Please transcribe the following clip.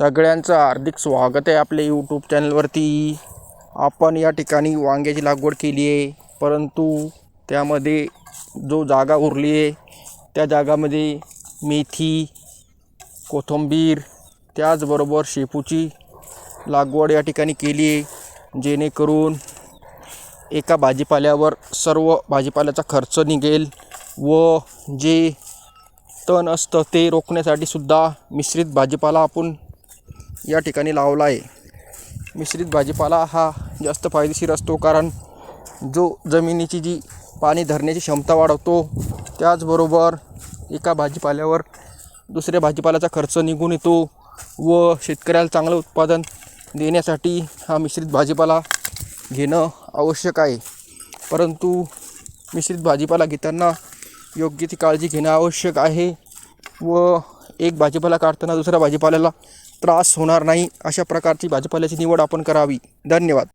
सगळ्यांचं हार्दिक स्वागत आहे आपल्या यूट्यूब चॅनलवरती आपण या ठिकाणी वांग्याची लागवड केली आहे परंतु त्यामध्ये जो जागा उरली आहे त्या जागामध्ये मेथी कोथिंबीर त्याचबरोबर शेपूची लागवड या ठिकाणी केली आहे जेणेकरून एका भाजीपाल्यावर सर्व भाजीपाल्याचा खर्च निघेल व जे तण असतं ते रोखण्यासाठी सुद्धा मिश्रित भाजीपाला आपण या ठिकाणी लावला आहे. मिश्रित भाजीपाला हा जास्त फायदेशीर असतो कारण जो जमिनीची जी पाणी धरण्याची क्षमता वाढवतो त्याचबरोबर एका भाजीपाल्यावर दुसऱ्या भाजीपाल्याचा खर्च निघून येतो व शेतकऱ्याला चांगलं उत्पादन देण्यासाठी हा मिश्रित भाजीपाला घेणं आवश्यक आहे. परंतु मिश्रित भाजीपाला घेताना योग्य ती काळजी घेणं आवश्यक आहे व एक भाजीपाला काढताना दुसऱ्या भाजीपाल्याला त्रास होणार नाही अशा प्रकारची भाजीपाल्याची निवड आपण करावी. धन्यवाद.